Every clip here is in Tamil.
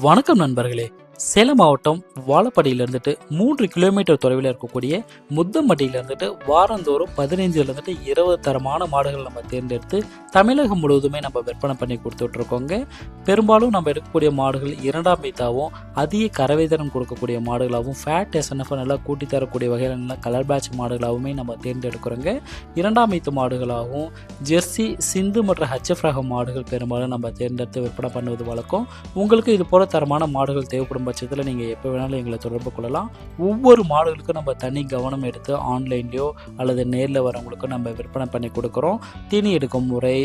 வணக்கம் நண்பர்களே. சேலம் மாவட்டம் வாழப்பாடியில இருந்துட்டு மூன்று கிலோமீட்டர் தொலைவில் இருக்கக்கூடிய முத்தம்பட்டியில இருந்துட்டு வாரந்தோறும் பதினைஞ்சுலேருந்துட்டு இருபது தரமான மாடுகள் நம்ம தேர்ந்தெடுத்து தமிழகம் முழுவதுமே நம்ம விற்பனை பண்ணி கொடுத்துட்ருக்கோங்க. பெரும்பாலும் நம்ம எடுக்கக்கூடிய மாடுகள் இரண்டாம் மீத்தாவும் அதிக கறவைதரம் கொடுக்கக்கூடிய மாடுகளாகவும் ஃபேட் எஸ்என்எஃப் நல்லா கூட்டி தரக்கூடிய வகையில் நல்லா கலர் பேட்ச் மாடுகளாகவுமே நம்ம தேர்ந்தெடுக்கிறோங்க. இரண்டாம் மீத்து மாடுகளாகவும் ஜெர்சி சிந்து மற்றும் ஹச்எஃப் ரக மாடுகள் பெரும்பாலும் நம்ம தேர்ந்தெடுத்து விற்பனை பண்ணுவது வழக்கம். உங்களுக்கு இது போல தரமான மாடுகள் தேவைப்படும் பட்சத்தில் நீங்கள் எப்போ வேணாலும் எங்களை தொடர்பு கொள்ளலாம். ஒவ்வொரு மாடுகளுக்கும் நம்ம தனி கவனம் எடுத்து ஆன்லைன்லேயோ அல்லது நேரில் வரவங்களுக்கும் நம்ம விற்பனை பண்ணி கொடுக்குறோம். தீனி எடுக்கும் முறை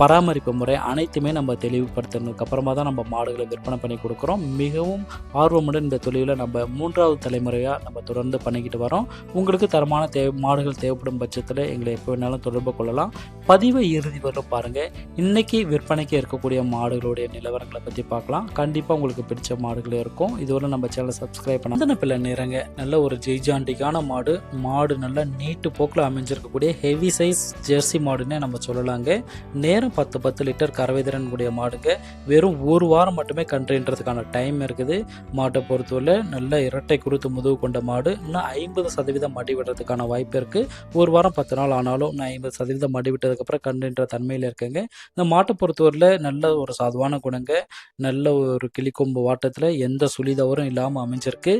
பராமரிப்பு முறை அனைத்துமே நம்ம தெளிவுபடுத்தினதுக்கு அப்புறமா தான் நம்ம மாடுகளை விற்பனை பண்ணி கொடுக்குறோம். மிகவும் ஆர்வமுடன் இந்த தொழிலில் நம்ம மூன்றாவது தலைமுறையாக நம்ம தொடர்ந்து பண்ணிக்கிட்டு வரோம். உங்களுக்கு தரமான தேவை மாடுகள் தேவைப்படும் பட்சத்தில் எங்களை எப்போ வேணாலும் தொடர்பு கொள்ளலாம். பதிவை இறுதி வரும் பாருங்கள் இன்னைக்கு விற்பனைக்கு இருக்கக்கூடிய மாடுகளுடைய நிலவரங்களை பற்றி பார்க்கலாம். கண்டிப்பாக உங்களுக்கு பிடிச்ச மாடுகளே இருக்கும். இதுவரை நம்ம சேனலை சப்ஸ்கிரைப் பண்ண பிள்ளை நேரங்க. நல்ல ஒரு ஜெய்ஜாண்டிக்கான மாடு. மாடு நல்லா நீட்டு போக்கில் அமைஞ்சிருக்கக்கூடிய ஹெவி சைஸ் ஜெர்சி மாடுன்னே நம்ம சொல்லலாங்க. நேரம் பத்து பத்து லிட்டர் கறவை திறன் கூடிய மாடுங்க. வெறும் ஒரு வாரம் மட்டுமே கன்றுன்றதுக்கான டைம் இருக்குது. மாட்டை பொறுத்தவரை நல்ல இரட்டை குருத்து முதுகு கொண்ட மாடு. இன்னும் ஐம்பது சதவீதம் மடி விடுறதுக்கான வாய்ப்பு இருக்குது ஒரு வாரம் பத்து நாள் ஆனாலும் இன்னும் ஐம்பது சதவீதம் மடி விட்டதுக்கப்புறம் கன்றுன்ற தன்மையில் இருக்குங்க. இந்த மாட்டை பொறுத்தவரையில் நல்ல ஒரு சாதுவான குணங்க. நல்ல ஒரு கிளிக்கொம்பு வாட்டத்தில் எந்த சுழி தவறும் இல்லாமல் அமைஞ்சிருக்கு.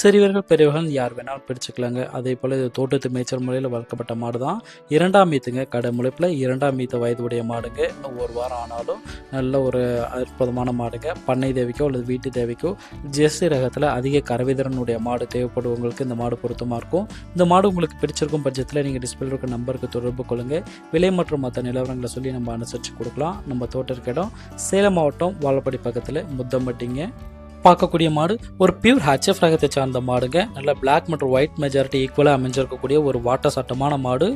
சிறியவர்கள் பெரியவர்கள் யார் வேணாலும் பிடிச்சிக்கலாங்க அதே போல் இது தோட்டத்து மேய்ச்சல் முறையில் வளர்க்கப்பட்ட மாடு தான் இரண்டாம் மீத்துங்க கடை முளைப்பில் இரண்டாம் மீத்த வயதுடைய மாடுங்க. இன்னும் ஒரு வாரம் ஆனாலும் நல்ல ஒரு அற்புதமான மாடுங்க. பண்ணை தேவைக்கோ அல்லது வீட்டு தேவைக்கோ ஜெர்சி ரகத்தில் அதிக கரவிதரனுடைய மாடு தேவைப்படுவங்களுக்கு இந்த மாடு பொருத்தமாக இருக்கும். இந்த மாடு உங்களுக்கு பிடிச்சிருக்கும் பட்சத்தில் நீங்கள் டிஸ்பிளே இருக்க நம்பருக்கு தொடர்பு கொள்ளுங்கள் விலை மற்றும் மற்ற நிலவரங்களை சொல்லி நம்ம அனுசரித்து கொடுக்கலாம். நம்ம தோட்ட இருக்க இடம் சேலம் மாவட்டம் வாழப்படி பக்கத்தில் முத்தம்பட்டிங்க. பார்க்கக்கூடிய மாடு ஒரு பியூர் ஹச்எஃப் ரகத்தை சார்ந்த மாடுங்க. நல்ல பிளாக் மற்றும் ஒயிட் மெஜாரிட்டி ஈக்குவலாக அமைஞ்சிருக்கக்கூடிய ஒரு வாட்ட சட்டமான மாடு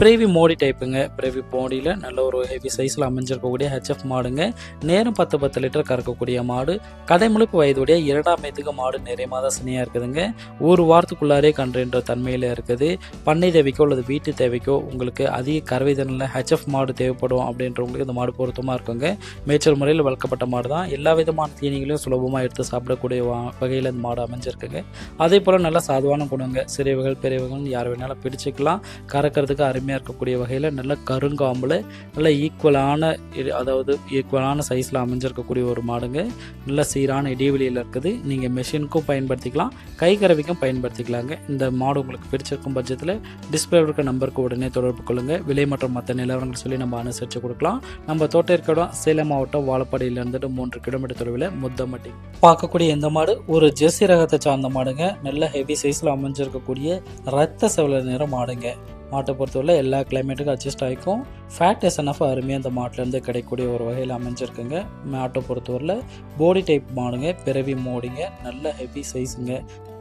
பிரேவி மோடி டைப்புங்க பிரேவி மோடியில் நல்ல ஒரு ஹெவி சைஸில் அமைஞ்சிருக்கக்கூடிய ஹெச்எஃப் மாடுங்க. நேரம் பத்து பத்து லிட்டர் கறக்கக்கூடிய மாடு. கடைமுழுப்பு வயதுடைய இரண்டாம் வயதுக்கு மாடு நிறையமாக தான் சினியாக இருக்குதுங்க. ஒரு வாரத்துக்குள்ளாரே கன்றுன்ற தன்மையில் இருக்குது. பண்ணை தேவைக்கோ அல்லது வீட்டு தேவைக்கோ உங்களுக்கு அதிக கறவை திறனில் ஹெச்எஃப் மாடு தேவைப்படும் அப்படின்றவங்களுக்கு இந்த மாடு பொருத்தமாக இருக்குங்க. மேய்ச்சல் முறையில் வளர்க்கப்பட்ட மாடு தான் எல்லா விதமான தீனிகளையும் சுலபமாக எடுத்து சாப்பிடக்கூடிய வா- வகையில் இந்த மாடு அமைஞ்சிருக்குங்க. அதே போல் நல்ல சாதுவான குணங்க. சிறியவர்கள் பெரியவர்கள் யார் வேணாலும் பிடிச்சிக்கலாம். கறக்கிறதுக்கு அருமையாக இருக்கக்கூடிய வகையில் நல்ல கருங்காம்பில் நல்ல ஈக்குவலான அதாவது ஈக்குவலான சைஸில் அமைஞ்சிருக்கக்கூடிய ஒரு மாடுங்க. நல்ல சீரான இடைவெளியில் இருக்குது. நீங்கள் மெஷினுக்கும் பயன்படுத்திக்கலாம். கை கறவைக்கும் பயன்படுத்திக்கலாங்க. இந்த மாடு உங்களுக்கு பிடிச்சிருக்கும் பட்சத்தில் டிஸ்பிளே இருக்க நம்பருக்கு உடனே தொடர்பு கொள்ளுங்கள் விலை மற்றும் மற்ற நிலவரங்கள் சொல்லி நம்ம அனுசரித்து கொடுக்கலாம். நம்ம தோட்ட இருக்க இடம் சேலம் மாவட்டம் வாழப்பாடியிலிருந்து இருந்துட்டு மூன்று கிலோமீட்டர் தொலைவில் முத்தமட்டி. பார்க்கக்கூடிய இந்த மாடு ஒரு ஜெர்சி ரகத்தை சார்ந்த மாடுங்க. நல்ல ஹெவி சைஸில் அமைஞ்சிருக்கக்கூடிய ரத்த செவல நிற மாடுங்க. மாட்டை பொறுத்தவரை எல்லா கிளைமேட்டுக்கும் அட்ஜஸ்ட் ஆகிக்கும் ஃபேட் எஸ்என்எஃப் அருமையாக இந்த மாட்டிலேருந்து கிடைக்கக்கூடிய ஒரு வகையில் அமைஞ்சிருக்குங்க. மாட்டை பொறுத்தவரையில் போடி டைப் மாடுங்க. பிறவி மோடிங்க. நல்ல ஹெவி சைஸுங்க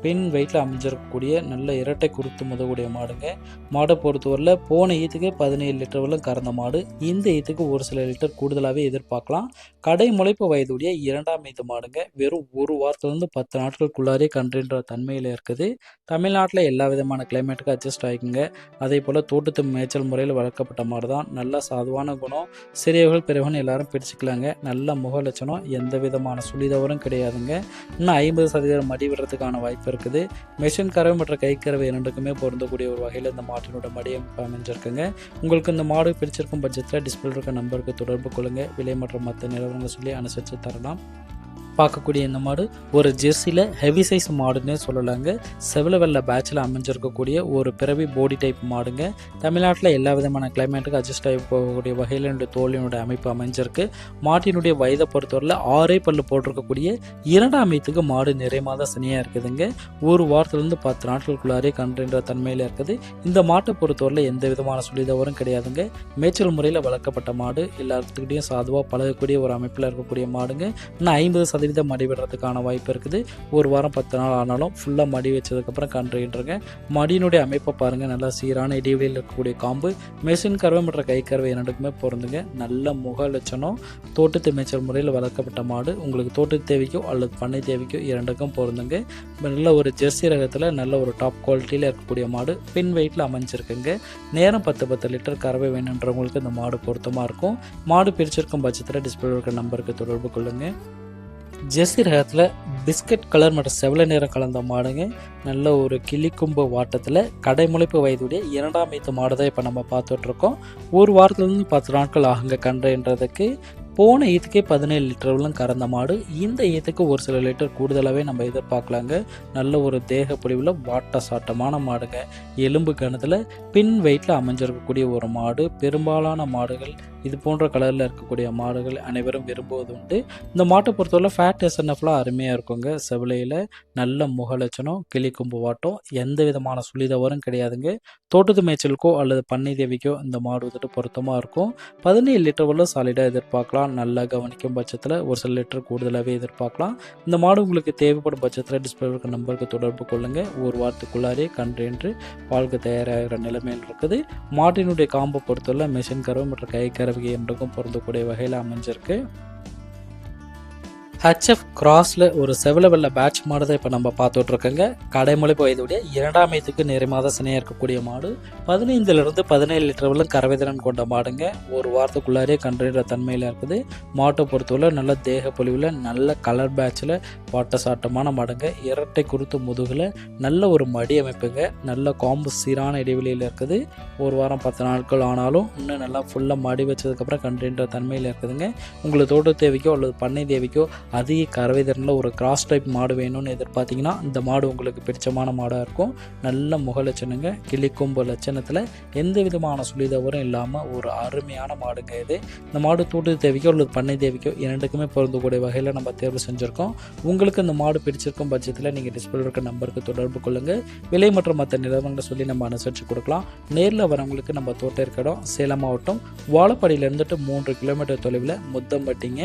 பெண் வெயிட்டில் அமைஞ்சிருக்கக்கூடிய நல்ல இரட்டை குருத்து முதக்கூடிய மாடுங்க. மாடை பொறுத்தவரையில் போன ஈத்துக்கு பதினேழு லிட்டர் வரலும் கறந்த மாடு. இந்த ஈத்துக்கு ஒரு சில லிட்டர் கூடுதலாகவே எதிர்பார்க்கலாம். கடை முளைப்பு வயதுடைய இரண்டாம் ஈத்து மாடுங்க. வெறும் ஒரு வாரத்துலேருந்து பத்து நாட்களுக்குள்ளாரே கன்றுன்ற தன்மையில் இருக்குது. தமிழ்நாட்டில் எல்லா விதமான கிளைமேட்டுக்கும் அட்ஜஸ்ட் ஆகிக்குங்க அதே போல் தோட்டத்து மேய்ச்சல் முறையில் வளர்க்கப்பட்ட மாடு தான் நல்ல சாதுவான குணம். சிறியவர்கள் பெரியவர்கள் எல்லாரும் பிடிச்சிக்கலாங்க நல்ல முக லட்சணம் எந்த விதமான சுழிதவரும் கிடையாதுங்க. இன்னும் ஐம்பது சதவீதம் மடி விடுறதுக்கான வாய்ப்பு இருக்குது. மெஷின் கறவை மற்றும் கை கறவை இரண்டுக்குமே பொருந்தக்கூடிய ஒரு வகையில் இந்த மாட்டினோட மடியமைப்பு அமைஞ்சிருக்குங்க. உங்களுக்கு இந்த மாடு பிடிச்சிருக்கும் பட்சத்தில் டிஸ்பிளே இருக்க நம்பருக்கு தொடர்பு கொள்ளுங்க. விலை மற்றும் மற்ற நிலவரங்களை சொல்லி அனுசரித்து தரலாம். பார்க்கக்கூடிய இந்த மாடு ஒரு ஜெர்சியில் ஹெவி சைஸ் மாடுன்னே சொல்லலாங்க. செவல வெள்ள பேட்சில் அமைஞ்சிருக்கக்கூடிய ஒரு பிறவி போடி டைப் மாடுங்க. தமிழ்நாட்டில் எல்லா விதமான கிளைமேட்டுக்கு அட்ஜஸ்ட் ஆகி போகக்கூடிய வகையில் என்னுடைய தோலினுடைய அமைப்பு அமைஞ்சிருக்கு. மாட்டினுடைய வயதை பொறுத்தவரையில் ஆறே பல்லு போட்டிருக்கக்கூடிய இரண்டாம் அமைத்துக்கு மாடு நிறைய தான் சினியாக இருக்குதுங்க. ஒரு வாரத்துலேருந்து பத்து நாட்களுக்குள்ளாரே கன்றுன்ற தன்மையில் இருக்குது. இந்த மாட்டை பொறுத்தவரையில் எந்த விதமான சுழிதவறும் கிடையாதுங்க. மேய்ச்சல் முறையில் வளர்க்கப்பட்ட மாடு எல்லாத்துக்கிட்டையும் சாதுவாக பழகக்கூடிய ஒரு அமைப்பில் இருக்கக்கூடிய மாடுங்க. இன்னும் ஐம்பது சதவீதம் மடி விடுறதுக்கான வாய்ப்பு இருக்குது. ஒரு வாரம் பத்து நாள் ஆனாலும் ஃபுல்லாக மடி வச்சதுக்கப்புறம் கன்றுன்றங்க மடியினுடைய அமைப்பை பாருங்கள் நல்லா சீரான இடைவெளியில் இருக்கக்கூடிய காம்பு. மெஷின் கறவை மற்றும் கை கறவை இரண்டுக்குமே பொருந்துங்க. நல்ல முக லட்சணம். தோட்டத்து மேய்ச்சல் முறையில் வளர்க்கப்பட்ட மாடு. உங்களுக்கு தோட்டத்து தேவைக்கோ அல்லது பண்ணை தேவைக்கோ இரண்டுக்கும் பொருந்துங்க. நல்ல ஒரு ஜெர்சி ரகத்தில் நல்ல ஒரு டாப் குவாலிட்டியில் இருக்கக்கூடிய மாடு. பின் வெயிட்டில் அமைஞ்சிருக்குங்க. நேரம் பத்து பத்து லிட்டர் கறவை வேணுன்றவங்களுக்கு இந்த மாடு பொருத்தமாக இருக்கும். மாடு பிரிச்சிருக்கும் பட்சத்தில் டிஸ்பிளே இருக்கிற நம்பருக்கு தொடர்பு கொள்ளுங்கள் ஜெர்சி ரகத்தில் பிஸ்கட் கலர் மற்றும் செவல நிறம் கலந்த மாடுங்க. நல்ல ஒரு கிளிக்கும்பு வாட்டத்தில் கடைமுளைப்பு வயதுடைய இரண்டாம் வயது மாடு தான் இப்போ நம்ம பார்த்துட்ருக்கோம். ஒரு வாரத்துலேருந்து பத்து நாட்கள் ஆகுங்க கன்றுன்றதுக்கு. போன ஈத்துக்கே பதினேழு லிட்டர்களும் கறந்த மாடு. இந்த ஈத்துக்கு ஒரு சில லிட்டர் கூடுதலாகவே நம்ம எதிர்பார்க்கலாங்க. நல்ல ஒரு தேக பொழிவில் வாட்ட சாட்டமான மாடுங்க. எலும்பு கணத்தில் பின் வெயிட்டில் அமைஞ்சிருக்கக்கூடிய ஒரு மாடு. பெரும்பாலான மாடுகள் இது போன்ற கலரில் இருக்கக்கூடிய மாடுகள் அனைவரும் விரும்புவது உண்டு. இந்த மாட்டை பொறுத்தவரை ஃபேட் எஸ்என்எஃப்லாம் அருமையாக இருக்குங்க. செவிலையில் நல்ல முகலட்சணம் கிளிக்கும்பு வாட்டம் எந்த விதமான சுழிதவரும் கிடையாதுங்க. தோட்டத்து மேய்ச்சலுக்கோ அல்லது பண்ணை தேவிக்கோ இந்த மாடு வந்துட்டு பொருத்தமாக இருக்கும். பதினேழு லிட்டர் வரலும் சாலிடாக எதிர்பார்க்கலாம். நல்லா கவனிக்கும் பட்சத்தில் ஒரு சில லிட்டர் கூடுதலாகவே எதிர்பார்க்கலாம். இந்த மாடு உங்களுக்கு தேவைப்படும் பட்சத்தில் டிஸ்பிளே இருக்க நம்பருக்கு தொடர்பு கொள்ளுங்கள் ஒரு வாரத்துக்குள்ளாரே கன்று பாலுக்கு தயாராகிற நிலைமையில் இருக்குது. மாட்டினுடைய காம்பை பொறுத்தவரை மிஷின் கரவு மற்றும் கை கறவை என்றுக்கும் பொருந்தக்கூடிய வகையில் அமைஞ்சிருக்கு. ஹச்எஃப் கிராஸில் ஒரு செவில வெள்ள பேட்ச் மாடு தான் இப்போ நம்ம பார்த்துட்டு இருக்கோங்க கடைமொழி வயதுடைய இரண்டாம் வயதுக்கு நிறைமாத மாத சினையாக இருக்கக்கூடிய மாடு. பதினைந்துலேருந்து பதினேழு லிட்டர் வரலும் கொண்ட மாடுங்க. ஒரு வாரத்துக்குள்ளாரே கண்டறிகிற தன்மையில் இருக்குது. மாட்டை பொறுத்தவரை நல்ல தேக பொலிவில் நல்ல கலர் பேட்சில் வாட்ட சாட்டமான மாடுங்க. இரட்டை குருத்து முதுகில் நல்ல ஒரு மடி அமைப்புங்க. நல்ல காம்பு சீரான இடைவெளியில் இருக்குது. ஒரு வாரம் பத்து நாட்கள் ஆனாலும் இன்னும் நல்லா ஃபுல்லாக மடி வச்சதுக்கப்புறம் கன்றுன்ற தன்மையில் இருக்குதுங்க. உங்களுக்கு தோட்ட தேவைக்கோ அல்லது பண்ணை தேவைக்கோ அதிக கறவை திறனில் ஒரு கிராஸ் டைப் மாடு வேணும்னு எதிர்பார்த்தீங்கன்னா இந்த மாடு உங்களுக்கு பிடிச்சமான மாடாக இருக்கும். நல்ல முக லட்சணங்க கிளிக்கொம்பு லட்சணத்தில் எந்த விதமான சுழிதவரும் இல்லாமல் ஒரு அருமையான மாடுங்க இது. இந்த மாடு தூட்டு தேவைக்கோ அல்லது பண்ணை தேவைக்கோ இரண்டுக்குமே பொருந்தக்கூடிய வகையில் நம்ம தேர்வு செஞ்சுருக்கோம். உங்களுக்கு இந்த மாடு பிடிச்சிருக்கும் பட்சத்தில் நீங்கள் டிஸ்பிளே இருக்க நம்பருக்கு தொடர்பு கொள்ளுங்கள் விலை மற்றும் மற்ற நிலவரங்களை சொல்லி நம்ம அனுசரித்து கொடுக்கலாம். நேரில் வரவங்களுக்கு நம்ம தோட்டம் இருக்க இடம் சேலம் மாவட்டம் வாழப்பாடியில் இருந்துட்டு மூன்று கிலோமீட்டர் தொலைவில் முத்தம்பட்டிங்க.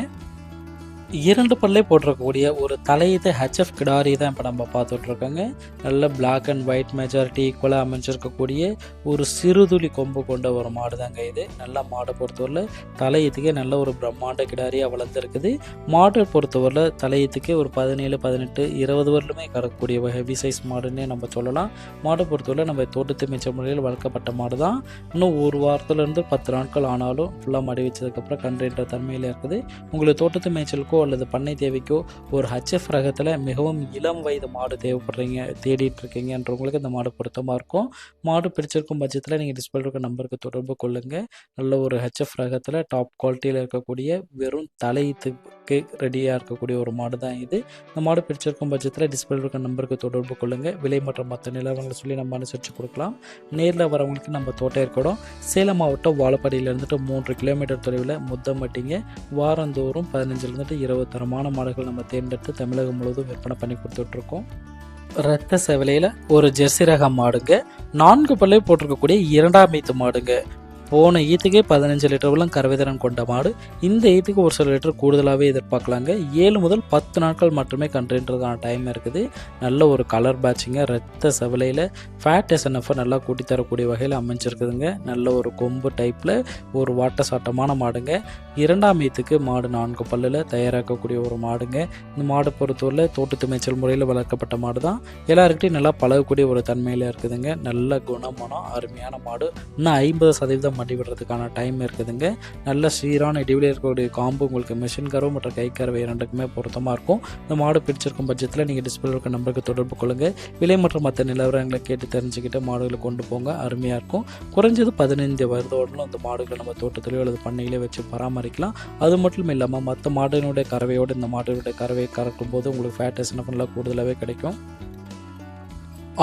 இரண்டு பல்லே போட்டிருக்கக்கூடிய ஒரு தலையீத்து ஹெச்எஃப் கிடாரி தான் இப்போ நம்ம பார்த்துட்ருக்கோங்க. நல்ல பிளாக் அண்ட் ஒயிட் மெஜாரிட்டி ஈக்குவலாக அமைஞ்சிருக்கக்கூடிய ஒரு சிறுதுளி கொம்பு கொண்ட ஒரு மாடு தாங்க இது. நல்ல மாடை பொறுத்தவரையில் தலையீத்துக்கே நல்ல ஒரு பிரம்மாண்ட கிடாரியாக வளர்ந்துருக்குது. மாடை பொறுத்தவரையில் தலையீத்துக்கே ஒரு பதினேழு பதினெட்டு இருபது வரலுமே கறக்கக்கூடிய ஹெவி சைஸ் மாடுன்னே நம்ம சொல்லலாம். மாடை பொறுத்தவரையில் நம்ம தோட்டத்து மிச்ச முறையில் வளர்க்கப்பட்ட மாடு தான் இன்னும் ஒரு வாரத்துலேருந்து பத்து நாட்கள் ஆனாலும் ஃபுல்லாக மடி வச்சதுக்கப்புறம் கன்றுன்ற தன்மையில் இருக்குது. உங்களுக்கு தோட்டத்து மேய்ச்சலுக்கோ அல்லது பண்ணை தேவைக்கோ ஒரு ஹச்எஃப் ரகத்தில் மிகவும் இளம் வயது மாடு தேவைப்படுறீங்க தேடிட்டு இருக்கீங்கன்றவங்களுக்கு இந்த மாடு பொருத்தமாக இருக்கும். மாடு பிடிச்சிருக்கும் பட்சத்தில் நீங்கள் டிஸ்பிளே இருக்க நம்பருக்கு தொடர்பு கொள்ளுங்கள் நல்ல ஒரு ஹெச்எஃப் ரகத்தில் டாப் குவாலிட்டியில் இருக்கக்கூடிய வெறும் தலையத்துக்கு ரெடியாக இருக்கக்கூடிய ஒரு மாடு தான் இது. இந்த மாடு பிடிச்சிருக்கும் பட்சத்தில் டிஸ்பிளே இருக்க நம்பருக்கு தொடர்பு கொள்ளுங்கள் விலை மற்றும் மற்ற நிலவரங்களை சொல்லி நம்ம அனுசரித்து கொடுக்கலாம். நேரில் வரவங்களுக்கு நம்ம தோட்டம் இருக்கணும் சேலம் மாவட்டம் வாழப்பாடியில் இருந்துட்டு மூன்று கிலோமீட்டர் தொலைவில் முத்தம்பட்டிங்க வாரந்தோறும் பதினஞ்சுலேருந்துட்டு இருபது தரமான மாடுகள் நம்ம தேர்ந்தெடுத்து தமிழகம் முழுவதும் விற்பனை பண்ணி கொடுத்துட்ருக்கோம். ரத்த செவலையில் ஒரு ஜெர்சி ரக மாடுங்க. நான்கு பல்லை போட்டிருக்கக்கூடிய இரண்டாம் மீத்து மாடுங்க. போன ஈத்துக்கே பதினஞ்சு லிட்டர்லாம் வரலாம் கொண்ட மாடு. இந்த ஈத்துக்கு ஒரு சில லிட்டர் கூடுதலாகவே எதிர்பார்க்கலாங்க. ஏழு முதல் பத்து நாட்கள் மட்டுமே கன்றுன்றதுக்கான டைம் இருக்குது. நல்ல ஒரு கலர் பேட்சிங்க ரத்த செவலையில் ஃபேட் எஸ்என்எஃப் நல்லா கூட்டி தரக்கூடிய வகையில் அமைஞ்சிருக்குதுங்க. நல்ல ஒரு கொம்பு டைப்பில் ஒரு வாட்ட சாட்டமான மாடுங்க. இரண்டாம் ஈத்துக்கு மாடு நான்கு பல்லில் தயாராக்கக்கூடிய ஒரு மாடுங்க. இந்த மாடு பொறுத்தவரையில் தோட்டத்து மேய்ச்சல் முறையில் வளர்க்கப்பட்ட மாடு தான் எல்லாருக்கிட்டையும் நல்லா பழகக்கூடிய ஒரு தன்மையில் இருக்குதுங்க. நல்ல குணமனம் அருமையான மாடு. இன்னும் ஐம்பது சதவீதம் மடி விடுறதுக்கான டைம் இருக்குதுங்க. நல்ல சீரான இடிவில் இருக்கக்கூடிய காம்பு உங்களுக்கு மிஷின் கறவை மற்றும் கை கறவை இரண்டுக்குமே பொருத்தமாக இருக்கும். இந்த மாடு பிடிச்சிருக்கும் பட்சத்தில் நீங்கள் டிஸ்பிளே இருக்க நம்பருக்கு தொடர்பு கொள்ளுங்கள் விலை மற்றும் மற்ற நிலவரங்களை கேட்டு தெரிஞ்சுக்கிட்டு மாடுகளை கொண்டு போங்க. அருமையாக இருக்கும். குறைஞ்சது பதினைந்து வருடங்களும் அந்த மாடுகளை நம்ம தோட்டத்திலேயோ அல்லது பண்ணையிலே வச்சு பராமரிக்கலாம். அது மட்டும் இல்லாமல் மற்ற மாடுகளுடைய கறவையோடு இந்த மாடுகளுடைய கறவையை கறக்கும் போது உங்களுக்கு ஃபேட்டஸ் என்ன பண்ணலாம்? கூடுதலாகவே கிடைக்கும்.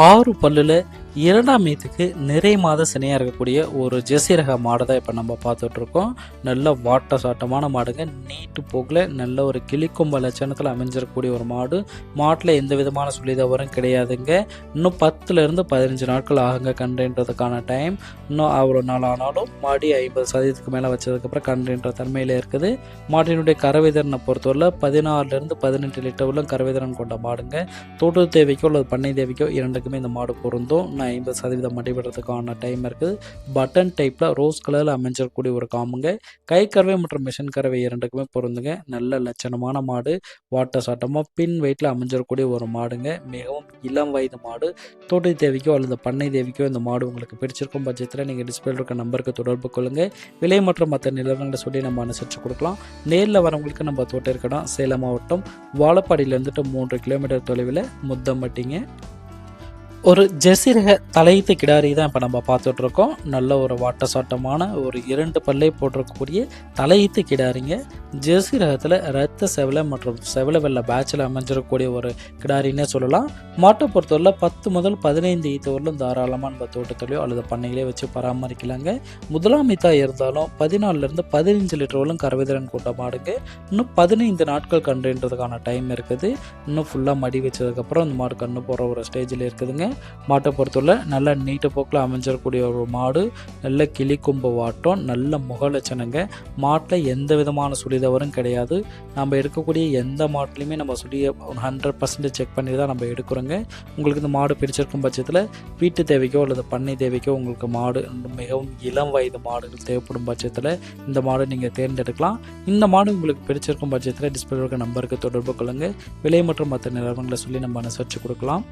ஆறு பல்லில் இரண்டாம் மீத்துக்கு நிறை மாத சினையாக இருக்கக்கூடிய ஒரு ஜெர்சி ரக மாடை தான் இப்போ நம்ம பார்த்துட்ருக்கோம். நல்ல வாட்ட சாட்டமான மாடுங்க. நீட்டு போக்கில் நல்ல ஒரு கிளிக்கும்ப லட்சணத்தில் அமைஞ்சிருக்கக்கூடிய ஒரு மாடு. மாட்டில் எந்த விதமான சுழிதவறும் கிடையாதுங்க. இன்னும் பத்துலேருந்து பதினஞ்சு நாட்கள் ஆகுங்க கன்றுன்றதுக்கான டைம் இன்னும் அவ்வளோ நாள் ஆனாலும் மாடி ஐம்பது சதவீதத்துக்கு மேலே வச்சதுக்கப்புறம் கன்றுன்ற தன்மையில் இருக்குது. மாட்டினுடைய கறவைதிறனை பொறுத்தவரை பதினாறுலேருந்து பதினெட்டு லிட்டர் உள்ள கறவைதிறன் கொண்ட மாடுங்க. தோட்டத்து தேவைக்கோ அல்லது பண்ணை தேவைக்கோ இரண்டுக்குமே இந்த மாடு பொருந்தும். இன்னும் ஐம்பது சதவீதம் மடிபடுறதுக்கான டைம் இருக்குது. பட்டன் டைப்பில் ரோஸ் கலரில் அமைஞ்சிருக்கக்கூடிய ஒரு காமுங்க கை கறவை மற்றும் மிஷின் கறவை இரண்டுக்குமே பொருந்துங்க. நல்ல லட்சணமான மாடு. வாட்டர் சாட்டமாக பின் வெயிட்டில் அமைஞ்சிருக்கக்கூடிய ஒரு மாடுங்க. மிகவும் இளம் வயது மாடு. தோட்டை தேவிக்கோ அல்லது பண்ணை தேவைக்கோ இந்த மாடு உங்களுக்கு பிடிச்சிருக்கும் பட்சத்தில் நீங்கள் டிஸ்பிளே இருக்க நம்பருக்கு தொடர்பு கொள்ளுங்கள் விலை மற்றும் மற்ற நிலவரங்களை சொல்லி நம்ம அனுசரித்து கொடுக்கலாம். நேரில் வரவங்களுக்கு நம்ம தோட்டம் இருக்கணும் சேலம் மாவட்டம். வாழப்பாடியிலேருந்துட்டு மூன்று கிலோமீட்டர் தொலைவில் முத்தம்பட்டிங்க. ஒரு ஜெர்சி ரக தலையீத்து கிடாரி தான் இப்போ நம்ம பார்த்துட்டு இருக்கோம் நல்ல ஒரு வாட்ட சாட்டமான ஒரு இரண்டு பல்லை போட்டிருக்கக்கூடிய தலையீத்து கிடாரிங்க. ஜெர்சி ரகத்தில் ரத்த செவலை மற்றும் செவலை வெள்ள பேட்சில் அமைஞ்சிருக்கக்கூடிய ஒரு கிடாரின்னே சொல்லலாம். மாட்டை பொறுத்தவரையில் பத்து முதல் பதினைந்து ஈத்து வரலும் தாராளமாக நம்ம தோட்டத்திலையோ அல்லது பண்ணையிலே வச்சு பராமரிக்கலாங்க. முதலாம் ஈத்தாக இருந்தாலும் பதினாலுலேருந்து பதினஞ்சு லிட்டர் வரலும் கறவைதிறன் கூட்ட மாடுங்க. இன்னும் பதினைந்து நாட்கள் கன்றுன்றதுக்கான டைம் இருக்குது. இன்னும் ஃபுல்லாக மடி வச்சதுக்கப்புறம் இந்த மாடு கண்ணு போகிற ஒரு ஸ்டேஜில் இருக்குதுங்க. மாட்டை பொறுத்தவரை நல்ல நீட்ட போக்கில் அமைஞ்சிடக்கூடிய ஒரு மாடு நல்ல கிளி கொம்பு வாட்டம் நல்ல முக லட்சணங்க. மாட்டில் எந்த விதமான சுழிதவரும் கிடையாது. நம்ம எடுக்கக்கூடிய எந்த மாட்டிலையுமே நம்ம சுழிய ஹண்ட்ரட் பர்சன்டேஜ் செக் பண்ணி தான் நம்ம எடுக்கிறோங்க. உங்களுக்கு இந்த மாடு பிடிச்சிருக்கும் பட்சத்தில் வீட்டு தேவைக்கோ அல்லது பண்ணை தேவைக்கோ உங்களுக்கு மாடு மிகவும் இளம் வயது மாடுகள் தேவைப்படும் பட்சத்தில் இந்த மாடு நீங்கள் தேர்ந்தெடுக்கலாம். இந்த மாடு உங்களுக்கு பிடிச்சிருக்கும் பட்சத்தில் டிஸ்பிளே இருக்க நம்பருக்கு தொடர்பு கொள்ளுங்கள் விலை மற்றும் மற்ற நிலவரங்களை சொல்லி நம்ம அனுசரித்து கொடுக்கலாம்.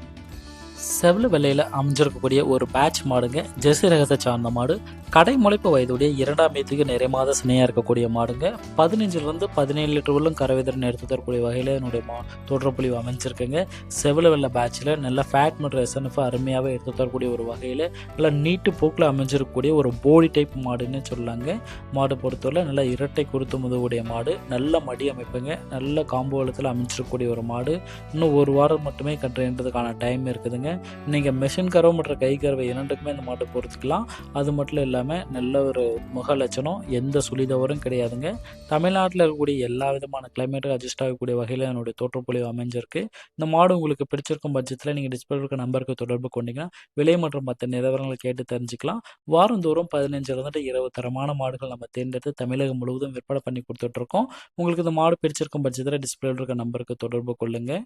செவல வெள்ளையில் அமைஞ்சிருக்கக்கூடிய ஒரு பேட்ச் மாடுங்க. ஜெர்சி ரகத்தை சார்ந்த மாடு. கடை முளைப்பு வயதுடைய இரண்டாம் ஏத்துக்கு நிறைய மாத சினையாக இருக்கக்கூடிய மாடுங்க. பதினஞ்சுலேருந்து பதினேழு லிட்டர் உள்ளும் கரவிதரன் எடுத்து தரக்கூடிய வகையில் என்னுடைய மா தோற்றப்பொழிவு அமைஞ்சிருக்குங்க. செவல வெள்ளை பேட்சில் நல்ல ஃபேட் மற்றும் எஸ்என்எஃப் அருமையாகவே எடுத்து தரக்கூடிய ஒரு வகையில் நல்லா நீட்டு போக்கில் அமைஞ்சிருக்கக்கூடிய ஒரு போடி டைப் மாடுன்னு சொல்லலாங்க. மாடு பொறுத்தவரை நல்ல இரட்டை குறுத்து முதுகுடைய மாடு. நல்ல மடி அமைப்புங்க. நல்ல காம்போ வளத்தில் அமைஞ்சிருக்கக்கூடிய ஒரு மாடு. இன்னும் ஒரு வாரம் மட்டுமே கன்றுன்றதுக்கான டைம் இருக்குதுங்க. நீங்கள் மிஷின் கறவை மற்றும் கை கறவை இரண்டுக்குமே இந்த மாட்டை பொறுத்துக்கலாம். அது மட்டும் இல்லாமல் நல்ல ஒரு முக லட்சணம் எந்த சுழிதவரும் கிடையாதுங்க. தமிழ்நாட்டில் இருக்கக்கூடிய எல்லா விதமான கிளைமேட்டுக்கு அட்ஜஸ்ட் ஆகக்கூடிய வகையில் என்னுடைய தோற்றப்பொழிவு அமைஞ்சிருக்கு. இந்த மாடு உங்களுக்கு பிடிச்சிருக்கும் பட்சத்தில் நீங்கள் டிஸ்பிளே இருக்க நம்பருக்கு தொடர்பு கொண்டீங்கன்னா விலை மற்றும் மற்ற நிலவரங்களை கேட்டு தெரிஞ்சுக்கலாம். வாரந்தோறும் பதினஞ்சுலேருந்து இருபது தரமான மாடுகள் நம்ம தேர்ந்தெடுத்து தமிழகம் முழுவதும் விற்பனை பண்ணி கொடுத்துட்ருக்கோம் உங்களுக்கு இந்த மாடு பிடிச்சிருக்கும் பட்சத்தில் டிஸ்பிளே இருக்க நம்பருக்கு தொடர்பு கொள்ளுங்கள்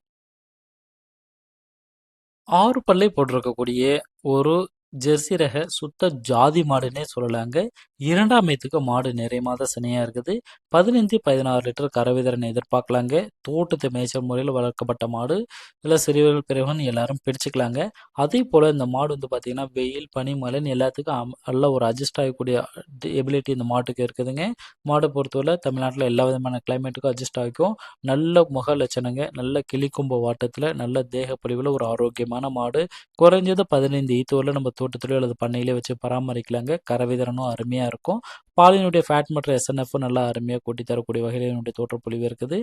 ஆறு பல்லை போட்டிருக்கக்கூடிய ஒரு ஜெர்சி ரக சுத்த ஜாதி மாடுன்னே சொல்லலாங்க. இரண்டாம் ஏத்துக்கு மாடு நிறைய மாத சினையாக இருக்குது. பதினஞ்சு பதினாறு லிட்டர் கரவிதரனை எதிர்பார்க்கலாங்க. தோட்டத்து மேய்ச்சல் முறையில் வளர்க்கப்பட்ட மாடு இல்லை சிறுவர்கள் பிறகுன்னு எல்லாரும் பிடிச்சிக்கலாங்க. அதே போல் இந்த மாடு வந்து பார்த்திங்கன்னா வெயில் பனி மழைன்னு எல்லாத்துக்கும் அம்- நல்ல ஒரு அட்ஜஸ்ட் ஆகக்கூடிய எபிலிட்டி இந்த மாட்டுக்கு இருக்குதுங்க. மாடை பொறுத்தவரை தமிழ்நாட்டில் எல்லா விதமான கிளைமேட்டுக்கும் அட்ஜஸ்ட் ஆகிக்கும். நல்ல முக லட்சணங்க நல்ல கிளிக்கும்ப வாட்டத்தில் நல்ல தேகப்படிவில் ஒரு ஆரோக்கியமான மாடு. குறைஞ்சது பதினைந்து ஈத்துவரில் நம்ம தோட்டத்திலோ அல்லது பண்ணையிலே வச்சு பராமரிக்கலாங்க. கரவிதரனும் அருமையாக இருக்கும். பாலினுடைய ஃபேட் மற்றும் எஸ்என்எஃப் நல்லா அருமையாக கூட்டி தரக்கூடிய வகையில் என்னுடைய தோற்றப்பொழிவு இருக்குது.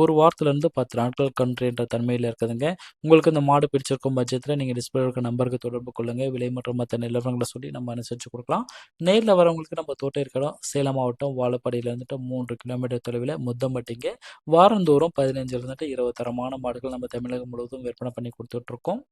ஒரு வாரத்துலேருந்து பத்து நாட்கள் கன்றுன்ற தன்மையில் இருக்குதுங்க. உங்களுக்கு இந்த மாடு பிடிச்சிருக்கும் பட்சத்தில் நீங்கள் டிஸ்பிளே இருக்க நம்பருக்கு தொடர்பு கொள்ளுங்கள் விலை மற்றும் மற்ற நிலவரங்களை சொல்லி நம்ம அனுசரித்து கொடுக்கலாம். நேரில் வரவங்களுக்கு நம்ம தோட்டம் இருக்கிறோம் சேலம் மாவட்டம் வாழப்பாடியில் இருந்துட்டு மூன்று கிலோமீட்டர் தொலைவில் முத்தம்பட்டிங்க. வாரந்தோறும் பதினஞ்சுலேருந்துட்டு இருபது தரமான மாடுகள் நம்ம தமிழகம் முழுவதும் விற்பனை பண்ணி கொடுத்துட்ருக்கோம்